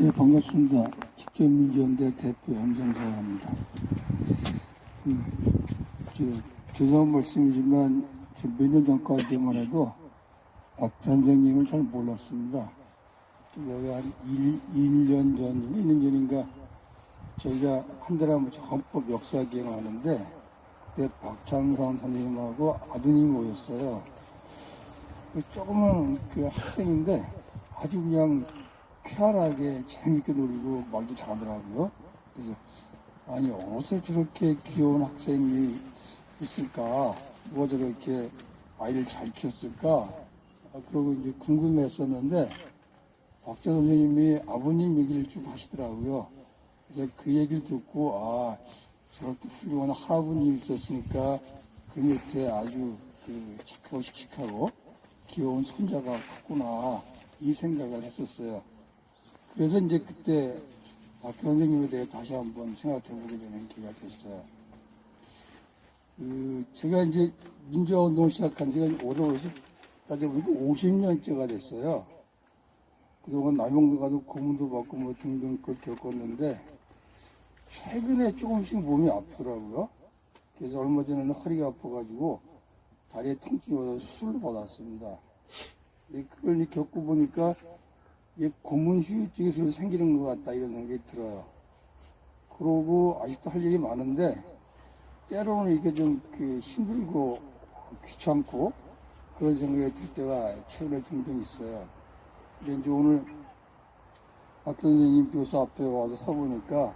네, 반갑습니다. 직전민주연대 대표 염성사입니다. 음, 저, 죄송한 말씀이지만 몇 년 전까지만 해도 박 선생님을 잘 몰랐습니다. 내가 한 1, 1년 전, 2년 전인가 저희가 한 달에 한 번씩 헌법 역사 기행을 하는데 그때 박창선 선생님하고 아드님이 모였어요. 그 조그만 그 학생인데 아주 그냥 쾌활하게 재밌게 놀고 말도 잘하더라고요. 그래서 아니 어디서 저렇게 귀여운 학생이 있을까? 누가 저렇게 아이를 잘 키웠을까? 아, 그러고 이제 궁금했었는데 박자 선생님이 아버님 얘기를 쭉 하시더라고요. 그래서 그 얘기를 듣고 아 저렇게 훌륭한 할아버님이 있었으니까 그 밑에 아주 그 착하고 씩씩하고 귀여운 손자가 컸구나 이 생각을 했었어요. 그래서 이제 그때 박 선생님에 대해 다시 한번 생각해 보게 되는 기회가 됐어요. 그 제가 이제 민주화 운동을 시작한 지가 올해 벌써 따져보니까 50년째가 됐어요. 그동안 남영도 가서 고문도 받고 뭐 등등 그걸 겪었는데 최근에 조금씩 몸이 아프더라고요. 그래서 얼마 전에는 허리가 아파가지고 다리에 통증이 와서 수술을 받았습니다. 그걸 겪고 보니까 이게 고문 후유증에서 생기는 것 같다 이런 생각이 들어요. 그러고 아직도 할 일이 많은데 때로는 이게 좀 그 힘들고 귀찮고 그런 생각이 들 때가 최근에 종종 있어요. 근데 이제 오늘 박 선생님 교수 앞에 와서 서보니까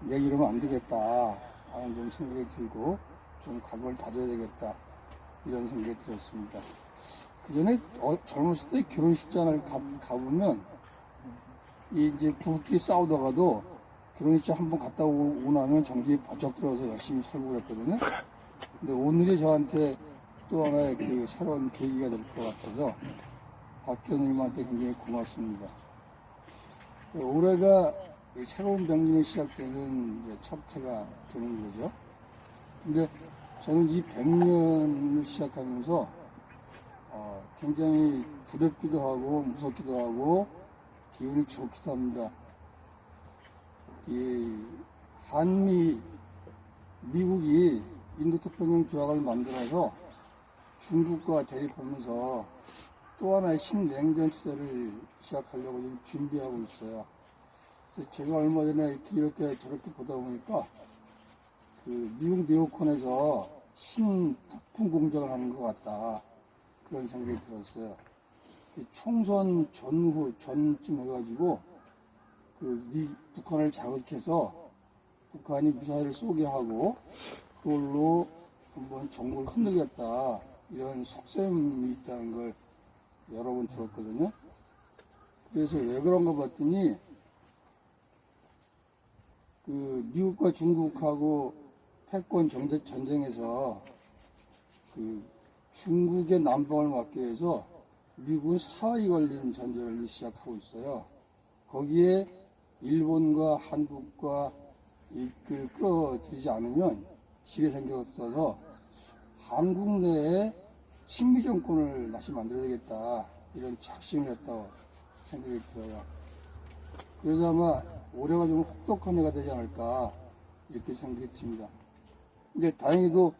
내가 이러면 안 되겠다 하는 좀 생각이 들고 좀 각오를 다져야 되겠다 이런 생각이 들었습니다. 그 전에 어, 젊었을 때 결혼식장을 가, 가보면 이 이제 부부끼리 싸우다가도 결혼식장 한 번 갔다 오고 나면 정신이 바짝 들어서 열심히 살고 그랬거든요. 근데 오늘이 저한테 또 하나의 그 새로운 계기가 될 것 같아서 박 교수님한테 굉장히 고맙습니다. 올해가 이 새로운 병진이 시작되는 이제 첫 해가 되는 거죠. 근데 저는 이 100년을 시작하면서 어, 굉장히 두렵기도 하고 무섭기도 하고 기분이 좋기도 합니다. 이 한미 미국이 인도태평양 조약을 만들어서 중국과 대립하면서 또 하나의 신냉전 시대를 시작하려고 지금 준비하고 있어요. 제가 얼마 전에 이렇게, 저렇게 보다 보니까 그 미국 네오콘에서 신폭풍 공작을 하는 것 같다. 그런 생각이 들었어요. 이 총선 전후, 전쯤 해가지고 그 미, 북한을 자극해서 북한이 미사일을 쏘게 하고 그걸로 한번 정부를 흔들겠다. 이런 속셈이 있다는 걸 여러 번 들었거든요. 그래서 왜 그런가 봤더니 그 미국과 중국하고 패권 전쟁에서 그 중국의 남방을 막기 위해서 미국은 사흘이 걸린 전쟁을 시작하고 있어요. 거기에 일본과 한국과 이끌 끌어들이지 않으면 지게 생겼어서 한국 내에 친미 정권을 다시 만들어야 되겠다 이런 작심을 했다고 생각이 들어요. 그래서 아마 올해가 좀 혹독한 해가 되지 않을까 이렇게 생각이 듭니다. 근데 다행히도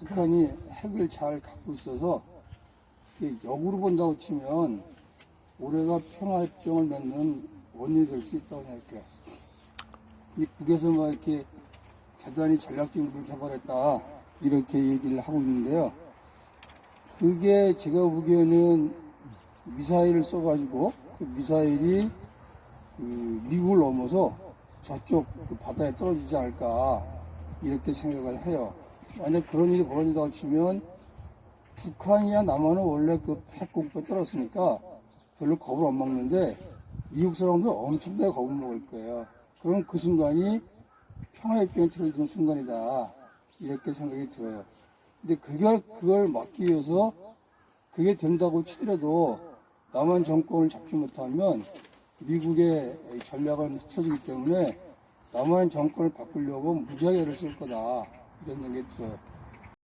북한이 핵을 잘 갖고 있어서 역으로 본다고 치면 올해가 평화협정을 맺는 원인이 될 수 있다고 생각해요. 이 북에서 막 이렇게 대단히 무기를 개발했다 이렇게 얘기를 하고 있는데요. 그게 제가 보기에는 미사일을 써가지고 그 미사일이 그 미국을 넘어서 저쪽 그 바다에 떨어지지 않을까 이렇게 생각을 해요. 만약 그런 일이 벌어진다고 치면 북한이야 남한은 원래 그 핵공포에 떨었으니까 별로 겁을 안 먹는데 미국 사람도 엄청나게 겁을 먹을 거예요. 그럼 그 순간이 평화협정이 틀어지는 순간이다. 이렇게 생각이 들어요. 근데 그걸, 그걸 막기 위해서 그게 된다고 치더라도 남한 정권을 잡지 못하면 미국의 전략을 흐트러지기 때문에 남한 정권을 바꾸려고 무지하게 애를 쓸 거다. 이런 생각이 들어요.